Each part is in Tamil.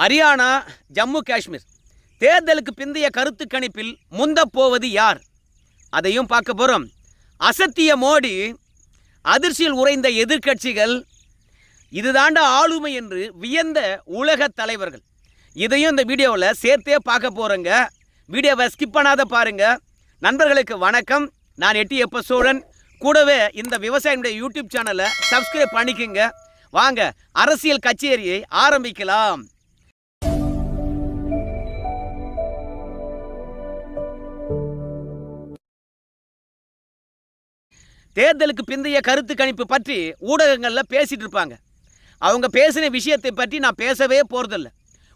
ஹரியானா ஜம்மு காஷ்மீர். தேர்தலுக்கு பிந்தைய கருத்து கணிப்பில் முந்தப்போவது யார்? அதையும் பார்க்க போகிறோம் அசத்திய மோடி அதிர்ச்சியில் உறைந்த எதிர்க்கட்சிகள் இதுதாண்ட ஆளுமை என்று வியந்த உலக தலைவர்கள். இதையும் இந்த வீடியோவில் சேர்த்தே பார்க்க போகிறேங்க வீடியோவை ஸ்கிப் பண்ணாத பாருங்க. நண்பர்களுக்கு வணக்கம். நான் எட்டி எப்ப சோழன். கூடவே இந்த விவசாயினுடைய யூடியூப் சேனலை சப்ஸ்கிரைப் பண்ணிக்கோங்க. வாங்க அரசியல் கச்சேரியை ஆரம்பிக்கலாம். தேர்தலுக்கு பிந்தைய கருத்து கணிப்பு பற்றி ஊடகங்களில் பேசிகிட்டு இருப்பாங்க. அவங்க பேசின விஷயத்தை பற்றி நான் பேசவே போகிறதில்ல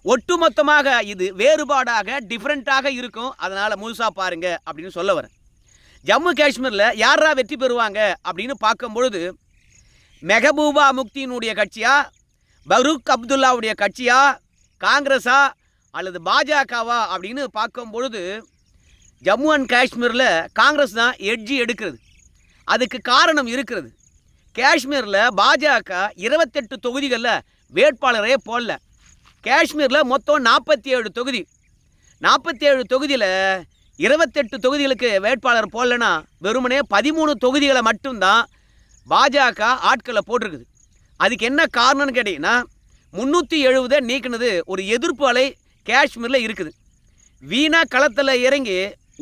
ஒட்டுமொத்தமாக இது வேறுபாடாக டிஃப்ரெண்ட்டாக இருக்கும். அதனால் முழுசாக பாருங்க அப்படின்னு சொல்ல வரேன். ஜம்மு காஷ்மீரில் யாரா வெற்றி பெறுவாங்க அப்படின்னு பார்க்கும் பொழுது மெஹபூபா முக்தியினுடைய கட்சியா பரூக் அப்துல்லாவுடைய கட்சியா காங்கிரஸா அல்லது பாஜகவா அப்படின்னு பார்க்கும் பொழுது ஜம்மு அண்ட் காஷ்மீரில் காங்கிரஸ் தான் எட்ஜி எடுக்கிறது. அதுக்கு காரணம் இருக்கிறது. காஷ்மீரில் பாஜக இருபத்தெட்டு தொகுதிகளில் வேட்பாளரே போடல. காஷ்மீரில் மொத்தம் நாற்பத்தி ஏழு தொகுதி. நாற்பத்தி ஏழு தொகுதியில் இருபத்தெட்டு தொகுதிகளுக்கு வேட்பாளர் போடலன்னா வெறுமனே பதிமூணு தொகுதிகளை மட்டும்தான் பாஜக ஆட்களை போட்டிருக்குது. அதுக்கு என்ன காரணம்னு கேட்டிங்கன்னா முந்நூற்றி எழுபதை நீக்கினது ஒரு எதிர்ப்பு அலை காஷ்மீரில் இருக்குது. வீணாக களத்தில் இறங்கி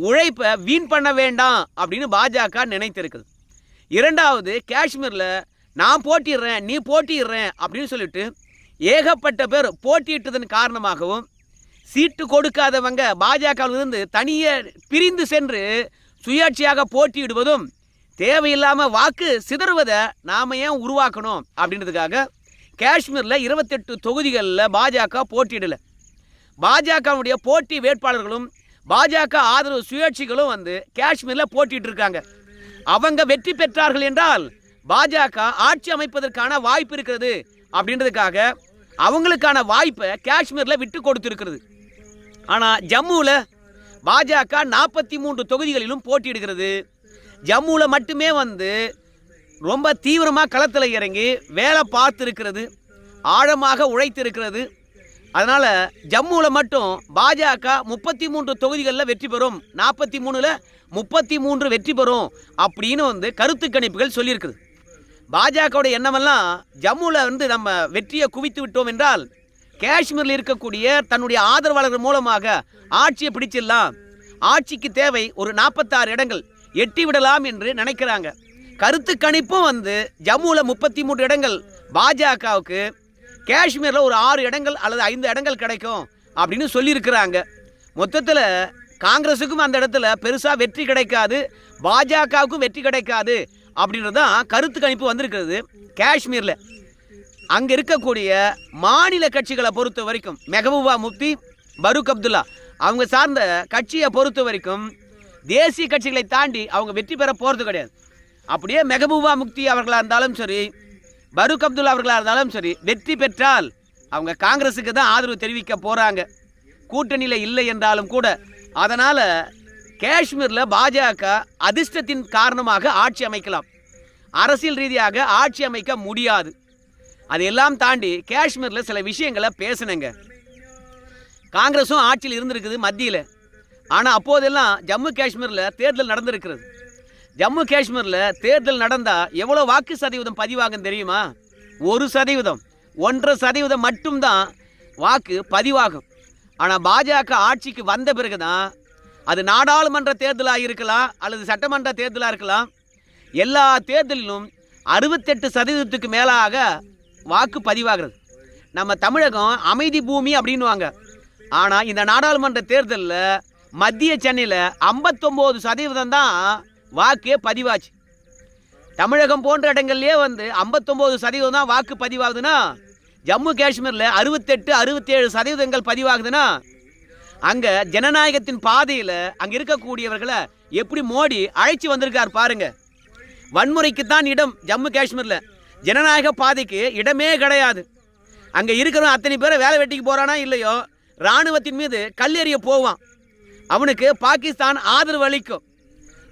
உழைப்பை வீண் பண்ண வேண்டாம் அப்படின்னு பாஜக நினைத்திருக்குது. இரண்டாவது காஷ்மீரில் நான் போட்டிடுறேன் நீ போட்டிடுறேன் அப்படின்னு சொல்லிட்டு ஏகப்பட்ட பேர் போட்டியிட்டதன் காரணமாகவும் சீட்டு கொடுக்காதவங்க பாஜகவிலிருந்து தனியே பிரிந்து சென்று சுயாட்சியாக போட்டியிடுவதும் தேவையில்லாமல் வாக்கு சிதறுவதை நாம் ஏன் உருவாக்கணும் அப்படின்றதுக்காக காஷ்மீரில் இருபத்தெட்டு தொகுதிகளில் பாஜக போட்டியிடலை. பாஜகவுடைய போட்டி வேட்பாளர்களும் பாஜக ஆதரவு சுயேட்சிகளும் வந்து காஷ்மீரில் போட்டிட்டு இருக்காங்க. அவங்க வெற்றி பெற்றார்கள் என்றால் பாஜக ஆட்சி அமைப்பதற்கான வாய்ப்பு இருக்கிறது அப்படின்றதுக்காக அவங்களுக்கான வாய்ப்பை காஷ்மீரில் விட்டு கொடுத்துருக்கிறது. ஆனால் ஜம்முவில் பாஜக நாற்பத்தி மூன்று தொகுதிகளிலும் போட்டியிடுகிறது. ஜம்முவில் மட்டுமே வந்து ரொம்ப தீவிரமாக களத்தில் இறங்கி வேலை பார்த்துருக்கிறது ஆழமாக உழைத்திருக்கிறது. அதனால் ஜம்முவில் மட்டும் பாஜக முப்பத்தி மூன்று தொகுதிகளில் வெற்றி பெறும். நாற்பத்தி மூணில் முப்பத்தி மூன்று வெற்றி பெறும் அப்படின்னு வந்து கருத்து கணிப்புகள் சொல்லியிருக்குது. பாஜகவுடைய எண்ணமெல்லாம் ஜம்முவில் வந்து நம்ம வெற்றியை குவித்து விட்டோம் என்றால் காஷ்மீரில் இருக்கக்கூடிய தன்னுடைய ஆதரவாளர்கள் மூலமாக ஆட்சியை பிடிச்சிடலாம். ஆட்சிக்கு தேவை ஒரு நாற்பத்தாறு இடங்கள் எட்டி விடலாம் என்று நினைக்கிறாங்க. கருத்து கணிப்பும் வந்து ஜம்முவில் முப்பத்தி மூன்று இடங்கள் பாஜகவுக்கு காஷ்மீரில் ஒரு ஆறு இடங்கள் அல்லது ஐந்து இடங்கள் கிடைக்கும் அப்படின்னு சொல்லியிருக்கிறாங்க. மொத்தத்தில் காங்கிரஸுக்கும் அந்த இடத்துல பெருசாக வெற்றி கிடைக்காது பாஜகவுக்கும் வெற்றி கிடைக்காது அப்படின்றது தான் கருத்து கணிப்பு வந்திருக்கிறது காஷ்மீரில். அங்கே இருக்கக்கூடிய மாநில கட்சிகளை பொறுத்த வரைக்கும் மெஹபூபா முஃப்தி பரூக் அப்துல்லா அவங்க சார்ந்த கட்சியை பொறுத்த வரைக்கும் தேசிய கட்சிகளை தாண்டி அவங்க வெற்றி பெற போகிறது கிடையாது. அப்படியே மெஹபூபா முக்தி அவர்களாக இருந்தாலும் சரி பரூக் அப்துல்லா அவர்களாக இருந்தாலும் சரி வெற்றி பெற்றால் அவங்க காங்கிரஸுக்கு தான் ஆதரவு தெரிவிக்க போகிறாங்க கூட்டணியில் இல்லை என்றாலும் கூட அதனால் காஷ்மீரில் பாஜக அதிர்ஷ்டத்தின் காரணமாக ஆட்சி அமைக்கலாம். அரசியல் ரீதியாக ஆட்சி அமைக்க முடியாது. அதையெல்லாம் தாண்டி காஷ்மீரில் சில விஷயங்களை பேசினேங்க. காங்கிரஸும் ஆட்சியில் இருந்திருக்குது மத்தியில். ஆனால் அப்போதெல்லாம் ஜம்மு காஷ்மீரில் தேர்தல் நடந்திருக்கிறது. ஜம்மு காஷ்மீரில் தேர்தல் நடந்தால் எவ்வளோ வாக்கு சதவீதம் பதிவாகும் தெரியுமா? ஒரு சதவீதம். ஒன்றரை சதவீதம் மட்டும்தான் வாக்கு பதிவாகும். ஆனால் பாஜக ஆட்சிக்கு வந்த பிறகு தான் அது நாடாளுமன்ற தேர்தலாக இருக்கலாம் அல்லது சட்டமன்ற தேர்தலாக இருக்கலாம். எல்லா தேர்தலிலும் அறுபத்தெட்டு சதவீதத்துக்கு மேலாக வாக்கு பதிவாகிறது. நம்ம தமிழகம் அமைதி பூமி அப்படின்னுவாங்க. ஆனால் இந்த நாடாளுமன்ற தேர்தலில் மத்திய சென்னையில் ஐம்பத்தொம்போது சதவீதம் தான் வாக்கே பதிவாச்சு. தமிழகம் போன்ற இடங்கள்லேயே வந்து ஐம்பத்தொம்போது சதவீதம் தான் வாக்கு பதிவாகுதுன்னா ஜம்மு காஷ்மீரில் அறுபத்தெட்டு அறுபத்தேழு சதவீதங்கள் பதிவாகுதுன்னா அங்கே ஜனநாயகத்தின் பாதையில் அங்கே இருக்கக்கூடியவர்களை எப்படி மோடி அழைச்சி வந்திருக்கார் பாருங்க. வன்முறைக்குத்தான் இடம் ஜம்மு காஷ்மீரில். ஜனநாயக பாதைக்கு இடமே கிடையாது. அங்கே இருக்கிறவன் அத்தனை பேரை வேலை வெட்டிக்கு போகிறானா இல்லையோ இராணுவத்தின் மீது கல்லெறிய போவான். அவனுக்கு பாகிஸ்தான் ஆதரவு அளிக்கும்.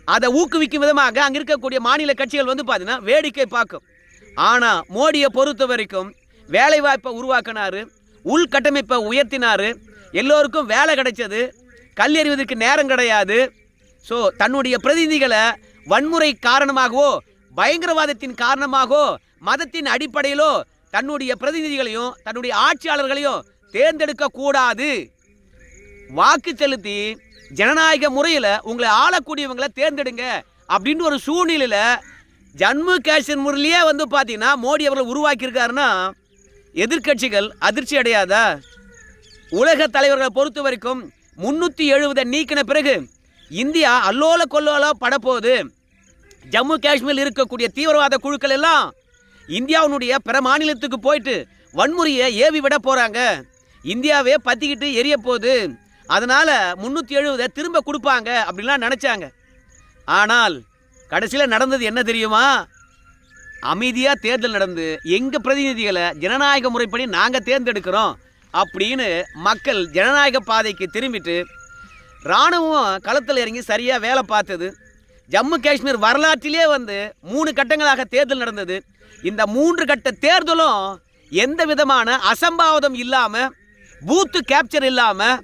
அதை ஊக்குவிக்கும் விதமாக அங்கே இருக்கக்கூடிய மாநில கட்சிகள் வந்து பார்த்தீங்கன்னா வேடிக்கை பார்க்கும். ஆனால் மோடியை பொறுத்த வரைக்கும் வேலைவாய்ப்பை உருவாக்கினாரு உள்கட்டமைப்பை உயர்த்தினார் எல்லோருக்கும் வேலை கிடைச்சது கல் எறிவதற்கு நேரம் கிடையாது. ஸோ தன்னுடைய பிரதிநிதிகளை வன்முறை காரணமாகவோ பயங்கரவாதத்தின் காரணமாகவோ மதத்தின் அடிப்படையிலோ தன்னுடைய பிரதிநிதிகளையும் தன்னுடைய ஆட்சியாளர்களையும் தேர்ந்தெடுக்க கூடாது. வாக்கு செலுத்தி ஜனநாயக முறையில் உங்களை ஆளக்கூடியவங்களை தேர்ந்தெடுங்க அப்படின்னு ஒரு சூழ்நிலையில் ஜம்மு காஷ்மீர் முறையிலேயே வந்து பார்த்தீங்கன்னா மோடி அவர்கள் உருவாக்கியிருக்காருன்னா எதிர்க்கட்சிகள் அதிர்ச்சி அடையாதா உலக தலைவர்களை பொறுத்த வரைக்கும் முன்னூற்றி எழுபதை நீக்கின பிறகு இந்தியா அல்லோல கொல்லோலோ படப்போகுது. ஜம்மு காஷ்மீரில் இருக்கக்கூடிய தீவிரவாத குழுக்கள் எல்லாம் இந்தியாவினுடைய பிற மாநிலத்துக்கு போயிட்டு வன்முறையை ஏவி விட போகிறாங்க இந்தியாவே பற்றிக்கிட்டு எரிய போகுது. அதனால் முந்நூற்றி எழுபதை திரும்ப கொடுப்பாங்க அப்படின்லாம் நினச்சாங்க. ஆனால் கடைசியில் நடந்தது என்ன தெரியுமா? அமைதியாக தேர்தல் நடந்து எங்கள் பிரதிநிதிகளை ஜனநாயக முறைப்படி நாங்கள் தேர்ந்தெடுக்கிறோம் அப்படின்னு மக்கள் ஜனநாயக பாதைக்கு திரும்பிட்டு இராணுவம் களத்தில் இறங்கி சரியாக வேலை பார்த்தது. ஜம்மு காஷ்மீர் வரலாற்றிலே வந்து மூணு கட்டங்களாக தேர்தல் நடந்தது. இந்த மூன்று கட்ட தேர்தலும் எந்த விதமான அசம்பாவிதம் இல்லாமல் பூத்து கேப்சர் இல்லாமல்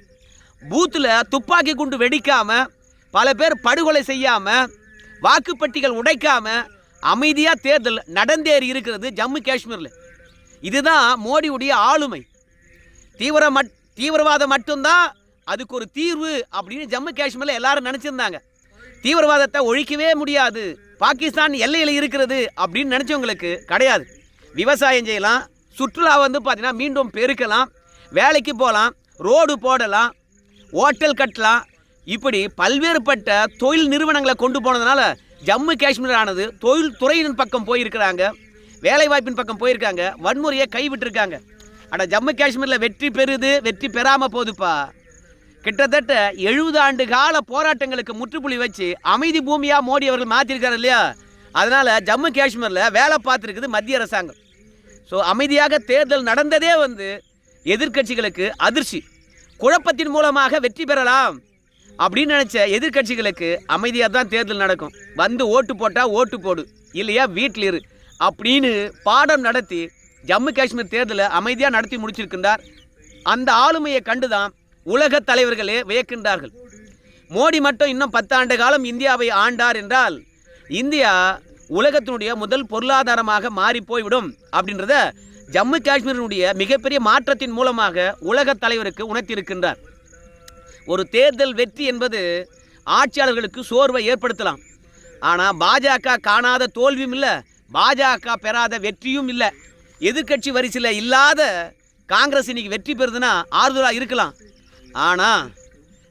பூத்தில் துப்பாக்கி குண்டு வெடிக்காமல் பல பேர் படுகொலை செய்யாமல் வாக்குப்பட்டிகள் உடைக்காமல் அமைதியாக தேர்தல் நடந்தேறி இருக்கிறது ஜம்மு காஷ்மீரில். இதுதான் மோடியுடைய ஆளுமை. தீவிர மட் தீவிரவாதம் மட்டும்தான் அதுக்கு ஒரு தீர்வு அப்படின்னு ஜம்மு காஷ்மீரில் எல்லாரும் நினச்சிருந்தாங்க. தீவிரவாதத்தை ஒழிக்கவே முடியாது. பாகிஸ்தான் எல்லையில் இருக்கிறது அப்படின்னு நினச்சவங்களுக்கு கிடையாது. விவசாயம் செய்யலாம் சுற்றுலா வந்து பார்த்தீங்கன்னா மீண்டும் பெருக்கலாம் வேலைக்கு போகலாம் ரோடு போடலாம் ஹோட்டல் கட்டலாம். இப்படி பல்வேறுபட்ட தொழில் நிறுவனங்களை கொண்டு போனதுனால ஜம்மு காஷ்மீர் ஆனது தொழில் துறையின் பக்கம் போயிருக்கிறாங்க வேலைவாய்ப்பின் பக்கம் போயிருக்காங்க வன்முறையை கைவிட்டிருக்காங்க. ஆனால் ஜம்மு காஷ்மீரில் வெற்றி பெறுது வெற்றி பெறாமல் போகுதுப்பா. கிட்டத்தட்ட எழுபது ஆண்டு கால போராட்டங்களுக்கு முற்றுப்புள்ளி வச்சு அமைதி பூமியாக மோடி அவர்கள் மாற்றிருக்காரு இல்லையா? அதனால் ஜம்மு காஷ்மீரில் வேலை பார்த்துருக்குது மத்திய அரசாங்கம். ஸோ அமைதியாக தேர்தல் நடந்ததே வந்து எதிர்க்கட்சிகளுக்கு அதிர்ச்சி. குழப்பத்தின் மூலமாக வெற்றி பெறலாம். அப்படின்னு நினச்ச எதிர்க்கட்சிகளுக்கு அமைதியாக தான் தேர்தல் நடக்கும். வந்து ஓட்டு போட்டால் ஓட்டு போடு இல்லையா வீட்டில் இரு அப்படின்னு பாடம் நடத்தி ஜம்மு காஷ்மீர் தேர்தலை அமைதியாக நடத்தி முடிச்சிருக்கின்றார். அந்த ஆளுமையை கண்டுதான் உலக தலைவர்களே வியக்கின்றார்கள். மோடி மட்டும் இன்னும் பத்தாண்டு காலம் இந்தியாவை ஆண்டார் என்றால் இந்தியா உலகத்தினுடைய முதல் பொருளாதாரமாக மாறி போய்விடும் அப்படின்றத ஜம்மு காஷ்மீரினுடைய மிகப்பெரிய மாற்றத்தின் மூலமாக உலக தலைவருக்கு உணர்த்தியிருக்கின்றார். ஒரு தேர்தல் வெற்றி என்பது ஆட்சியாளர்களுக்கு சோர்வை ஏற்படுத்தலாம். ஆனால் பாஜக காணாத தோல்வியும் இல்லை பாஜக பெறாத வெற்றியும் இல்லை. எதிர்க்கட்சி வரிசையில் இல்லாத காங்கிரஸ் இன்னைக்கு வெற்றி பெறுதுன்னா ஆறுதலாக இருக்கலாம். ஆனால்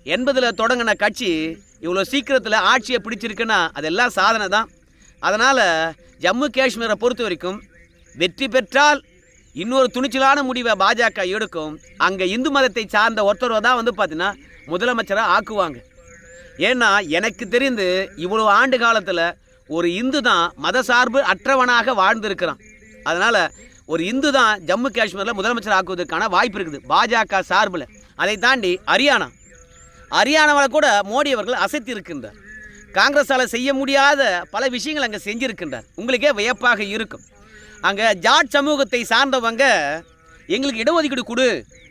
எண்பதில் தொடங்கின கட்சி இவ்வளோ சீக்கிரத்தில் ஆட்சியை பிடிச்சிருக்குன்னா அதெல்லாம் சாதனை தான். அதனால் ஜம்மு காஷ்மீரை பொறுத்த வரைக்கும் வெற்றி பெற்றால் இன்னொரு துணிச்சலான முடிவை பாஜக எடுக்கும். அங்கே இந்து மதத்தை சார்ந்த ஒருத்தர் தான் வந்து பார்த்தீங்கன்னா முதலமைச்சராக ஆக்குவாங்க. ஏன்னா எனக்கு தெரிந்து இவ்வளோ ஆண்டு காலத்தில் ஒரு இந்து தான் மதசார்பு அற்றவனாக வாழ்ந்திருக்கிறான். அதனால் ஒரு இந்து தான் ஜம்மு காஷ்மீரில் முதலமைச்சர் ஆக்குவதற்கான வாய்ப்பு இருக்குது. பாஜக சார்பில். அதை தாண்டி ஹரியானா. ஹரியானாவில் கூட மோடி அவர்கள் அசைத்து இருக்கின்றார் காங்கிரஸால் செய்ய முடியாத பல விஷயங்கள் அங்கே செஞ்சிருக்கின்றார். உங்களுக்கே வியப்பாக இருக்கும். அங்கே ஜாட் சமூகத்தை சார்ந்தவங்க எங்களுக்கு இடஒதுக்கீடு கொடு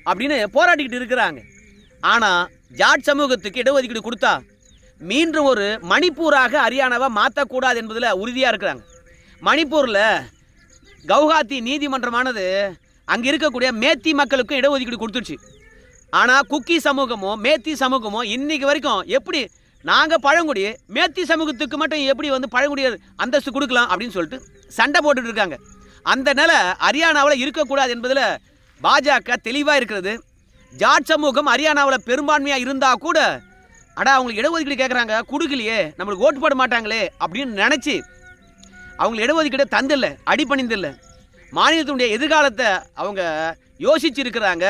அப்படின்னு போராடிக்கிட்டு இருக்கிறாங்க. ஆனால் ஜாட் சமூகத்துக்கு இடஒதுக்கீடு கொடுத்தா மீண்டும் ஒரு மணிப்பூராக ஹரியானாவை மாற்றக்கூடாது என்பதில் உறுதியாக இருக்கிறாங்க. மணிப்பூரில் கவுஹாத்தி நீதிமன்றமானது அங்கே இருக்கக்கூடிய மேத்தி மக்களுக்கும் இடஒதுக்கீடு கொடுத்துருச்சு. ஆனால் குக்கி சமூகமும் மேத்தி சமூகமும் இன்றைக்கு வரைக்கும் எப்படி நாங்கள் பழங்குடி மேத்தி சமூகத்துக்கு மட்டும் எப்படி வந்து பழங்குடியர் அந்தஸ்து கொடுக்கலாம் அப்படின்னு சொல்லிட்டு சண்டை போட்டுட்டு இருக்காங்க. அந்த நிலை ஹரியானாவில் இருக்கக்கூடாது என்பதில் பாஜக தெளிவாக இருக்கிறது. ஜாட் சமூகம் ஹரியானாவில் பெரும்பான்மையாக இருந்தால் கூட அடா அவங்களுக்கு இடஒதுக்கீடு கேட்குறாங்க கொடுக்கலையே நம்மளுக்கு ஓட்டு போட மாட்டாங்களே அப்படின்னு நினச்சி அவங்களுக்கு இடஒதுக்கீடு தந்தில்ல அடிப்பணிந்தில்ல மாநிலத்தினுடைய எதிர்காலத்தை அவங்க யோசிச்சிருக்கிறாங்க.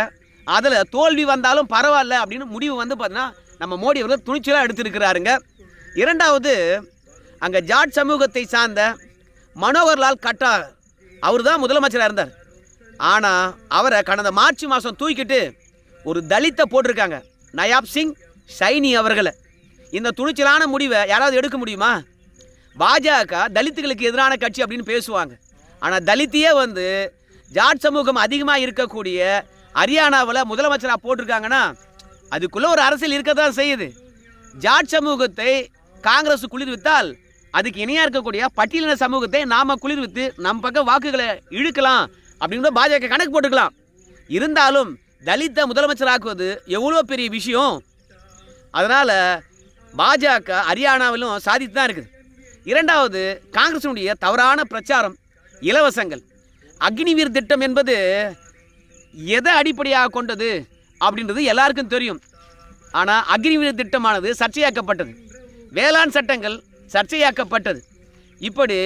அதில் தோல்வி வந்தாலும் பரவாயில்ல அப்படின்னு முடிவு வந்து பார்த்தீங்கன்னா நம்ம மோடி அவர்கள் துணிச்சலாக எடுத்திருக்கிறாருங்க. இரண்டாவது அங்கே ஜாட் சமூகத்தை சார்ந்த மனோகர்லால் கட்டார். அவர் தான் முதலமைச்சராக இருந்தார். ஆனால் அவரை கடந்த மார்ச் மாதம் தூக்கிட்டு ஒரு தலித்தை போட்டிருக்காங்க. நயாப் சிங் சைனி அவர்களை. இந்த துணிச்சலான முடிவை யாராவது எடுக்க முடியுமா? பாஜக தலித்துகளுக்கு எதிரான கட்சி அப்படின்னு பேசுவாங்க. ஆனால் தலித்தையே வந்து ஜாட் சமூகம் அதிகமாக இருக்கக்கூடிய ஹரியானாவில் முதலமைச்சராக போட்டிருக்காங்கன்னா அதுக்குள்ளே ஒரு அரசியல் இருக்க தான் செய்யுது. ஜாட் சமூகத்தை காங்கிரஸ் குளிர்வித்தால் அதுக்கு இணையாக இருக்கக்கூடிய பட்டியலின சமூகத்தை நாம் குளிர்வித்து நம் பக்கம் வாக்குகளை இழுக்கலாம் அப்படின்னு பாஜக கணக்கு போட்டுக்கலாம். இருந்தாலும் தலித்தை முதலமைச்சராக்குவது எவ்வளோ பெரிய விஷயம்? அதனால் பாஜக ஹரியானாவிலும் சாதித்து தான் இருக்குது. இரண்டாவது காங்கிரஸினுடைய தவறான பிரச்சாரம் இலவசங்கள். அக்னிவீர் திட்டம் என்பது எதை அடிப்படையாக கொண்டது அப்படின்றது எல்லாருக்கும் தெரியும். ஆனால் அக்னிவீர் திட்டமானது சர்ச்சையாக்கப்பட்டது. வேளாண் சட்டங்கள் சர்ச்சையாக்கப்பட்டது. இப்படி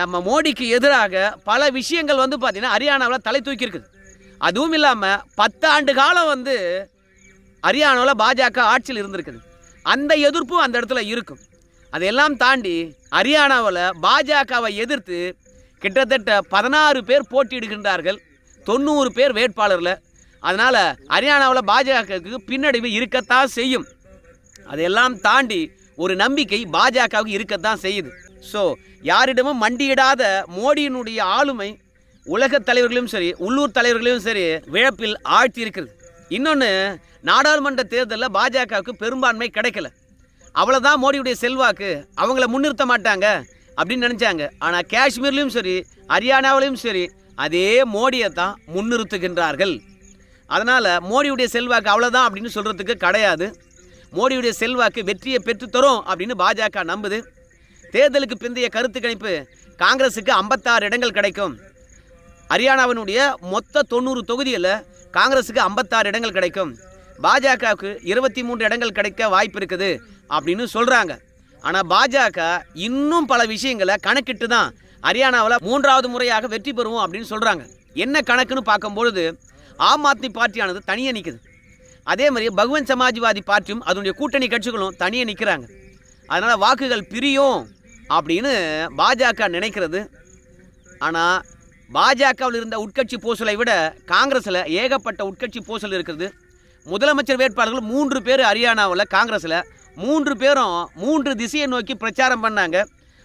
நம்ம மோடிக்கு எதிராக பல விஷயங்கள் வந்து பார்த்திங்கன்னா ஹரியானாவில் தலை தூக்கியிருக்குது அதுவும் இல்லாமல் பத்தாண்டு காலம் வந்து ஹரியானாவில் பாஜக ஆட்சியில் இருந்திருக்குது. அந்த எதிர்ப்பும் அந்த இடத்துல இருக்கும். அதையெல்லாம் தாண்டி ஹரியானாவில் பாஜகவை எதிர்த்து கிட்டத்தட்ட பதினாறு பேர் போட்டியிடுகின்றார்கள். தொண்ணூறு பேர் வேட்பாளரில். அதனால் ஹரியானாவில் பாஜகவுக்கு பின்னடைவு இருக்கத்தான் செய்யும். அதையெல்லாம் தாண்டி ஒரு நம்பிக்கை பாஜகவுக்கு இருக்கத்தான் செய்யுது. ஸோ யாரிடமும் மண்டியிடாத மோடியினுடைய ஆளுமை உலக தலைவர்களையும் சரி உள்ளூர் தலைவர்களையும் சரி விழப்பில் ஆழ்த்தி இருக்கிறது இன்னொன்று நாடாளுமன்ற தேர்தலில் பாஜகவுக்கு பெரும்பான்மை கிடைக்கல. அவ்வளோதான் மோடியுடைய செல்வாக்கு. அவங்கள முன்னிறுத்த மாட்டாங்க அப்படின்னு நினச்சாங்க. ஆனால் காஷ்மீர்லேயும் சரி ஹரியானாவிலையும் சரி அதே மோடியை தான் முன்னிறுத்துகின்றார்கள். அதனால் மோடியுடைய செல்வாக்கு அவ்வளோதான் அப்படின்னு சொல்கிறதுக்கு கிடையாது. மோடியுடைய செல்வாக்கு வெற்றியை பெற்றுத்தரும் அப்படின்னு பாஜக நம்புது. தேர்தலுக்கு பிந்தைய கருத்து கணிப்பு காங்கிரஸுக்கு ஐம்பத்தாறு இடங்கள் கிடைக்கும். ஹரியானாவினுடைய மொத்த தொண்ணூறு தொகுதியில் காங்கிரஸுக்கு ஐம்பத்தாறு இடங்கள் கிடைக்கும். பாஜகவுக்கு இருபத்தி மூன்று இடங்கள் கிடைக்க வாய்ப்பு இருக்குது அப்படின்னு சொல்கிறாங்க ஆனால் பாஜக இன்னும் பல விஷயங்களை கணக்கிட்டு தான் ஹரியானாவில் மூன்றாவது முறையாக வெற்றி பெறுவோம் அப்படின்னு சொல்கிறாங்க என்ன கணக்குன்னு பார்க்கும்பொழுது ஆம் ஆத்மி பார்ட்டியானது தனியாக நிற்குது அதே மாதிரி பகுவன் சமாஜ்வாதி பார்ட்டியும் அதனுடைய கூட்டணி கட்சிகளும் தனியாக நிற்கிறாங்க அதனால் வாக்குகள் பிரியும் அப்படின்னு பாஜக நினைக்கிறது. ஆனால் பாஜகவில் இருந்த உட்கட்சி பூசலை விட காங்கிரஸில் ஏகப்பட்ட உட்கட்சி பூசல் இருக்கிறது முதலமைச்சர் வேட்பாளர்கள் மூன்று பேர் ஹரியானாவில் காங்கிரஸில். மூன்று பேரும் மூன்று திசையை நோக்கி பிரச்சாரம் பண்ணாங்க.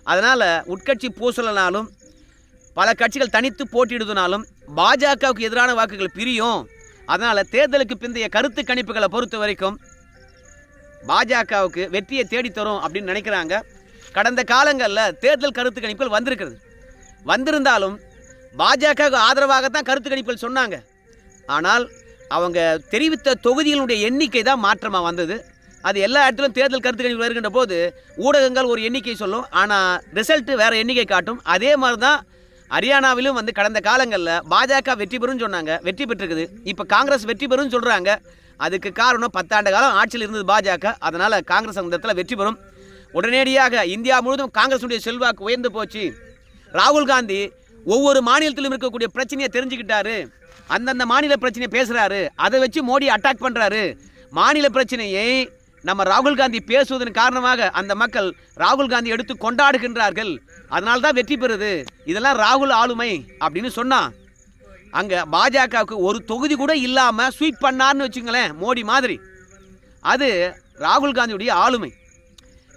அதனால் உட்கட்சி பூசலனாலும் பல கட்சிகள் தனித்து போட்டியிடுதுனாலும் பாஜகவுக்கு எதிரான வாக்குகள் பிரியும். அதனால் தேர்தலுக்கு பிந்தைய கருத்து கணிப்புகளை பொறுத்த வரைக்கும் பாஜகவுக்கு வெற்றியை தேடித்தரும் அப்படின்னு நினைக்கிறாங்க. கடந்த காலங்களில் தேர்தல் கருத்து கணிப்புகள் வந்திருக்கிறது. வந்திருந்தாலும் பாஜகவுக்கு ஆதரவாகத்தான் கருத்து கணிப்புகள் சொன்னாங்க. ஆனால் அவங்க தெரிவித்த தொகுதிகளுடைய எண்ணிக்கை தான் மாற்றமாக வந்தது. அது எல்லா இடத்துலையும் தேர்தல் கருத்து கணிப்பு வருகின்ற போது ஊடகங்கள் ஒரு எண்ணிக்கை சொல்லும். ஆனால் ரிசல்ட்டு வேறு எண்ணிக்கை காட்டும். அதே மாதிரி தான் ஹரியானாவிலும் வந்து கடந்த காலங்களில் பாஜக வெற்றி பெறும்னு சொன்னாங்க. வெற்றி பெற்றிருக்குது. இப்போ காங்கிரஸ் வெற்றி பெறும்னு சொல்கிறாங்க அதுக்கு காரணம் பத்தாண்டு காலம் ஆட்சியில் இருந்தது பாஜக. அதனால் காங்கிரஸ் அந்த இடத்துல வெற்றி பெறும். உடனடியாக இந்தியா முழுவதும் காங்கிரஸுடைய செல்வாக்கு உயர்ந்து போச்சு. ராகுல் காந்தி ஒவ்வொரு மாநிலத்திலும் இருக்கக்கூடிய பிரச்சனையை தெரிஞ்சுக்கிட்டாரு. அந்தந்த மாநில பிரச்சனையை பேசுகிறாரு அதை வச்சு மோடி அட்டாக் பண்ணுறாரு மாநில பிரச்சனையை நம்ம ராகுல் காந்தி பேசுவதன் காரணமாக அந்த மக்கள் ராகுல் காந்தி எடுத்து கொண்டாடுகின்றார்கள். அதனால தான் வெற்றி பெறுது. இதெல்லாம் ராகுல் ஆளுமை அப்படின்னு சொன்னான் அங்கே பாஜகவுக்கு ஒரு தொகுதி கூட இல்லாமல் ஸ்வீப் பண்ணார்னு வச்சுங்களேன் மோடி மாதிரி. அது ராகுல் காந்தியுடைய ஆளுமை.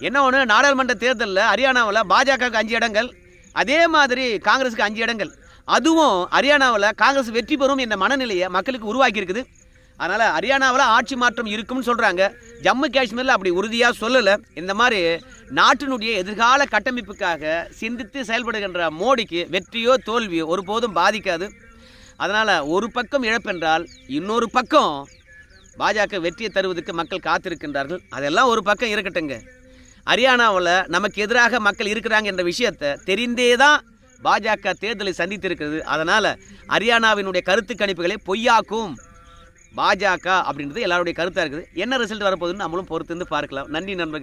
என்ன ஒன்று நாடாளுமன்ற தேர்தலில் ஹரியானாவில் பாஜகவுக்கு அஞ்சு இடங்கள் அதே மாதிரி காங்கிரஸுக்கு அஞ்சு இடங்கள். அதுவும் ஹரியானாவில் காங்கிரஸ் வெற்றி பெறும் என்ற மனநிலையை மக்களுக்கு உருவாக்கி இருக்குது அதனால் ஹரியானாவில் ஆட்சி மாற்றம் இருக்கும்னு சொல்கிறாங்க ஜம்மு காஷ்மீரில் அப்படி உறுதியாக சொல்லலை. இந்த மாதிரி நாட்டினுடைய எதிர்கால கட்டமைப்புக்காக சிந்தித்து செயல்படுகின்ற மோடிக்கு வெற்றியோ தோல்வியோ ஒருபோதும் பாதிக்காது. அதனால் ஒரு பக்கம் இழப்பென்றால் இன்னொரு பக்கம் பாஜக வெற்றியை தருவதற்கு மக்கள் காத்திருக்கின்றார்கள். அதெல்லாம் ஒரு பக்கம் இருக்கட்டுங்க ஹரியானாவில் நமக்கு எதிராக மக்கள் இருக்கிறாங்க என்ற விஷயத்தை தெரிந்தே தான் பாஜக தேர்தலை சந்தித்திருக்கிறது. அதனால் ஹரியானாவினுடைய கருத்து கணிப்புகளை பொய்யாக்கும் பாஜக அப்படின்றது எல்லாருடைய கருத்தாக இருக்குது. என்ன ரிசல்ட் வரப்போகுதுன்னு நம்மளும் பொறுத்திருந்து பார்க்கலாம். நன்றி நண்பர்கள்.